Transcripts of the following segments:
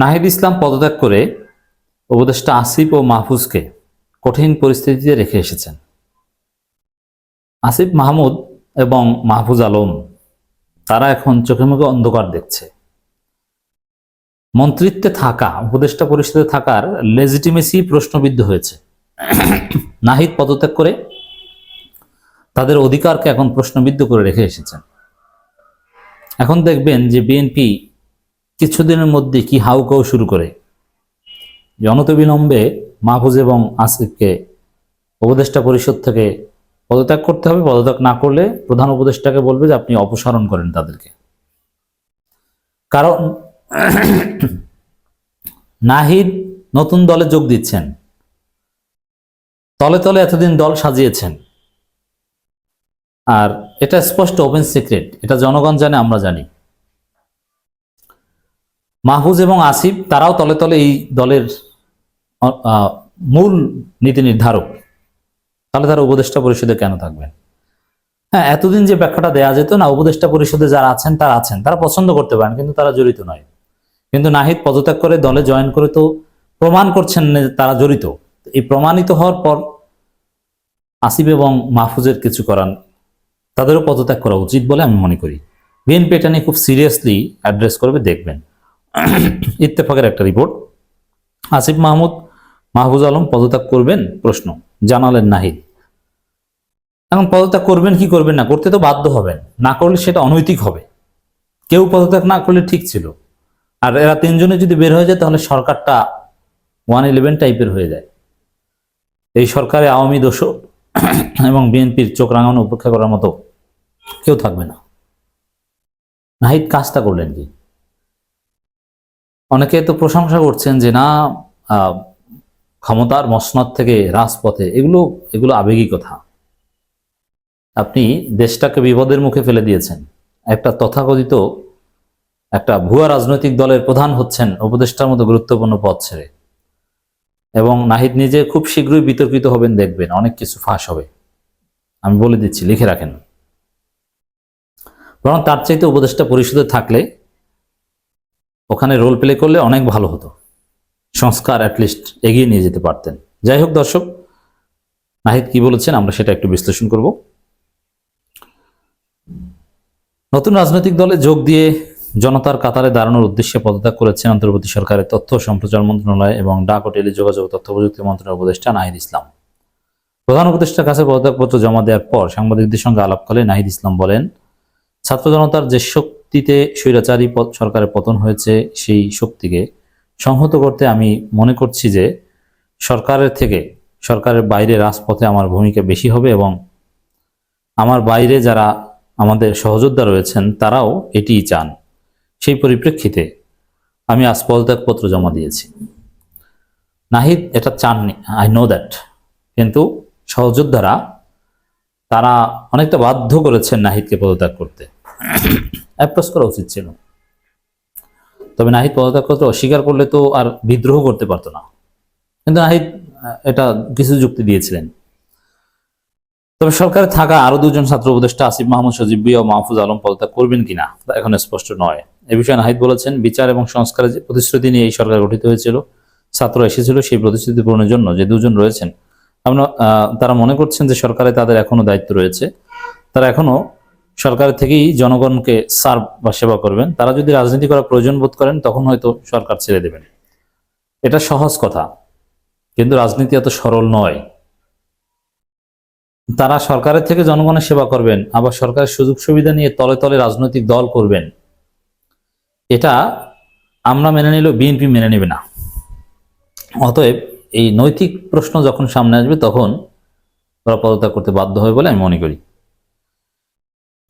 নাহিদ ইসলাম পদত্যাগ করে উপদেষ্টা আসিফ ও মাহফুজকে কঠিন পরিস্থিতিতে রেখে এসেছেন। আসিফ মাহমুদ এবং মাহফুজ আলম, তারা এখন চোখে মুখে অন্ধকার দেখছে। মন্ত্রিত্বে থাকা, উপদেষ্টা পরিষদে থাকার লেজিটিমেসি প্রশ্নবিদ্ধ হয়েছে। নাহিদ পদত্যাগ করে তাদের অধিকারকে এখন প্রশ্নবিদ্ধ করে রেখে এসেছেন। এখন দেখবেন যে বিএনপি কিছুদিনের মধ্যে কি হাউকাউ শুরু করে? যে অনতবিলম্বে মাহফুজ এবং আসিফকে উপদেষ্টা পরিষদ থেকে পদত্যাগ করতে হবে। পদত্যাগ না করলে প্রধান উপদেষ্টাকে বলবে যে আপনি অপসারণ করেন তাদেরকে। কারণ নাহিদ নতুন দলে যোগ দিচ্ছেন। তলে তলে এতদিন দল সাজিয়েছেন। আর এটা স্পষ্ট ওপেন সিক্রেট এটা জনগণ জানে, আমরা জানি। মাহফুজ এবং আসিফ, তারাও তলে তলে এই দলের মূল নীতি নির্ধারক। তাহলে তারা উপদেষ্টা পরিষদে কেন থাকবেন হ্যাঁ এতদিন যে ব্যাখ্যাটা দেওয়া যেত না, উপদেষ্টা পরিষদে যারা আছেন, তারা আছেন। তারা পছন্দ করতে পারেন, কিন্তু তারা জড়িত নয়। কিন্তু নাহিদ পদত্যাগ করে দলে জয়েন করে তো প্রমাণ করছেন না তারা জড়িত। এই প্রমাণিত হওয়ার পর আসিফ এবং মাহফুজের কিছু করার, তাদেরও পদত্যাগ করা উচিত বলে আমি মনে করি। বিএনপি এটা নিয়ে খুব সিরিয়াসলি অ্যাড্রেস করবে, দেখবেন। ইত্তেফাকের একটা রিপোর্ট আসিফ মাহমুদ, মাহফুজ আলম পদত্যাগ করবেন? প্রশ্ন। জানালেন নাহিদ। এখন পদত্যাগ করবেন, কি করবেন না? করতে তো বাধ্য হবেন। না করলে সেটা অনৈতিক হবে। কেউ পদত্যাগ না করলে ঠিক ছিল। আর এরা তিনজনে যদি বের হয়ে যায়, তাহলে সরকারটা ওয়ান ইলেভেন টাইপের হয়ে যায়। এই সরকারে আওয়ামী দোষক এবং বিএনপির চোখ রাঙানো, উপেক্ষা করার মতো কেউ থাকবে না। নাহিদ, কাজটা করলেন কি? অনেকে তো প্রশংসা করছেন যে না ক্ষমতার মসনদ থেকে রাজপথে, এগুলো এগুলো আবেগী কথা। আপনি দেশটাকে বিপদের মুখে ফেলে দিয়েছেন। একটা তথাকথিত একটা ভুয়া রাজনৈতিক দলের প্রধান হচ্ছেন উপদেষ্টার মতো গুরুত্বপূর্ণ পদ ছেড়ে। এবং নাহিদ নিজে খুব শীঘ্রই বিতর্কিত হবেন, দেখবেন অনেক কিছু ফাঁস হবে। আমি বলে দিচ্ছি, লিখে রাখেন। বরং তার চাইতে উপদেষ্টা পরিষদে থাকলে ওখানে রোল প্লে করলে অনেক ভালো হতো। সংস্কার অ্যাটলিস্ট এগিয়ে নিয়ে যেতে পারতেন। যাই হোক দর্শক, নাহিদ কি বলেছেন আমরা সেটা একটু বিশ্লেষণ করব। নতুন রাজনৈতিক দলে যোগ দিয়ে জনতার কাতারে দাঁড়ানোর উদ্দেশ্যে পদত্যাগ করেছেন অন্তর্বর্তী সরকারের তথ্য সম্প্রচার মন্ত্রণালয় এবং ডাক ও টেলিযোগাযোগ তথ্য প্রযুক্তি মন্ত্রণালয়ের উপদেষ্টা নাহিদ ইসলাম। প্রধান উপদেষ্টার কাছে পদত্যাগপত্র জমা দেওয়ার পর সাংবাদিকদের সঙ্গে আলাপকালে নাহিদ ইসলাম বলেন, ছাত্র জনতার যে শক্তিতে স্বৈরাচারী সরকারের পতন হয়েছে সেই শক্তিকে সংহত করতে আমি মনে করছি যে সরকারের থেকে সরকারের বাইরে রাজপথে আমার ভূমিকা বেশি হবে এবং আমার বাইরে যারা আমাদের সহযোদ্ধা রয়েছেন তারাও এটিই চান। সেই পরিপ্রেক্ষিতে আমি আজ পদত্যাগপত্র জমা দিয়েছি। নাহিদ, এটা চাননি আই নো দ্যাট কিন্তু সহযোদ্ধারা, তারা অনেকটা বাধ্য করেছেন নাহিদকে পদত্যাগ করতে। অ্যাপ্রোচ করা উচিত ছিল। তবে নাহিদ পদত্যাগ করতে অস্বীকার করলে তো আর বিদ্রোহ করতে পারতো না। কিন্তু নাহিদ এটা কিছু যুক্তি দিয়েছিলেন। তবে সরকারে থাকা আরও দুজন ছাত্র উপদেষ্টা আসিফ মাহমুদ সজিব ও মাহফুজ আলম পদত্যাগ করবেন কিনা তা এখন স্পষ্ট নয়। এ বিষয়ে নাহিদ বলেছেন, বিচার এবং সংস্কারের যে প্রতিশ্রুতি নিয়ে এই সরকার গঠিত হয়েছিল ছাত্র এসেছিল সেই প্রতিশ্রুতি পূরণের জন্য, যে দুজন রয়েছেন। আমরা তারা মনে করছেন যে সরকারে তাদের এখনও দায়িত্ব রয়েছে। তারা এখনও সরকারের থেকেই জনগণকে সার্ভ বা সেবা করবেন। তারা যদি রাজনীতি করার প্রয়োজন বোধ করেন, তখন হয়তো সরকার ছেড়ে দেবেন। এটা সহজ কথা, কিন্তু রাজনীতি এত সরল নয়। তারা সরকারের থেকে জনগণের সেবা করবেন, আবার সরকারের সুযোগ সুবিধা নিয়ে তলে তলে রাজনৈতিক দল করবেন। এটা আমরা মেনে নিলেও বিএনপি মেনে নেবে না। অতএব এই নৈতিক প্রশ্ন যখন সামনে আসবে, তখন ওরা পদত্যাগ করতে বাধ্য হবে বলে আমি মনে করি।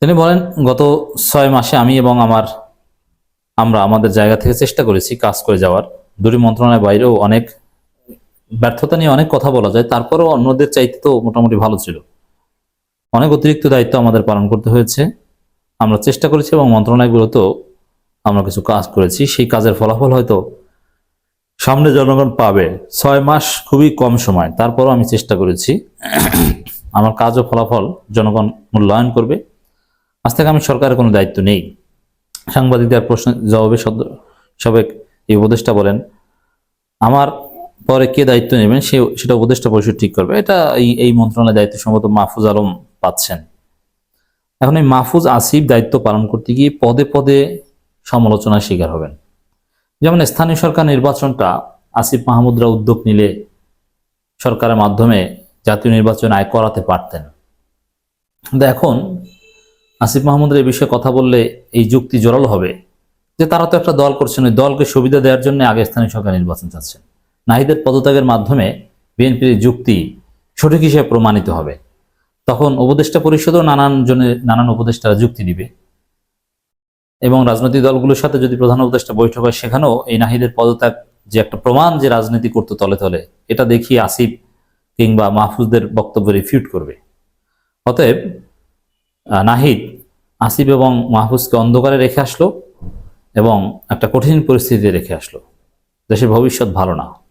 তিনি বলেন, গত ছয় মাসে আমি এবং আমার আমরা আমাদের জায়গা থেকে চেষ্টা করেছি কাজ করে যাওয়ার। দুটি মন্ত্রণালয়ের বাইরেও অনেক ব্যর্থতা নিয়ে অনেক কথা বলা যায়। তারপরেও অন্যদের চাইতে তো মোটামুটি ভালো ছিল। অনেক অতিরিক্ত দায়িত্ব আমাদের পালন করতে হয়েছে। আমরা চেষ্টা করেছি এবং মন্ত্রণালয়গুলোতেও আমরা কিছু কাজ করেছি। সেই কাজের ফলাফল হয়তো সামনে জনগণ পাবে। ছয় মাস খুবই কম সময়। তারপরও আমি চেষ্টা করেছি। আমার কাজ ও ফলাফল জনগণ মূল্যায়ন করবে। আজ থেকে আমি সরকারের কোনো দায়িত্ব নেই। সাংবাদিকদের প্রশ্ন জবাবে সাবেক এই উপদেষ্টা বলেন, আমার পরে কে দায়িত্ব নেবেন? সে, সেটা উপদেষ্টা পরিষদ ঠিক করবে। এটা এই এই মন্ত্রণালয়ের দায়িত্ব সম্ভবত মাহফুজ আলম পাচ্ছেন। এখন এই মাহফুজ আসিফ দায়িত্ব পালন করতে গিয়ে পদে পদে সমালোচনার শিকার হবেন। যেমন স্থানীয় সরকার নির্বাচনটা আসিফ মাহমুদরা উদ্যোগ নিলে সরকারের মাধ্যমে জাতীয় নির্বাচন আয় করাতে পারতেন। কিন্তু এখন আসিফ মাহমুদের এই বিষয়ে কথা বললে এই যুক্তি জোরালো হবে যে তারা তো একটা দল করছেন, ওই দলকে সুবিধা দেওয়ার জন্য আগে স্থানীয় সরকার নির্বাচন চাচ্ছেন নাহিদের পদত্যাগের মাধ্যমে বিএনপির যুক্তি সঠিক হিসেবে প্রমাণিত হবে। তখন উপদেষ্টা পরিষদও নানান জনে, নানান উপদেষ্টারা যুক্তি দিবে। এবং রাজনৈতিক দলগুলোর সাথে যদি প্রধান উপদেষ্টা বৈঠক হয়, সেখানেও এই নাহিদের পদত্যাগ যে একটা প্রমাণ যে রাজনীতি করতে তলে তলে, এটা দেখিয়ে আসিফ কিংবা মাহফুজদের বক্তব্য রিফিউট করবে। অতএব নাহিদ, আসিফ এবং মাহফুজকে অন্ধকারে রেখে আসলো এবং একটা কঠিন পরিস্থিতিতে রেখে আসলো। দেশের ভবিষ্যৎ ভালো না।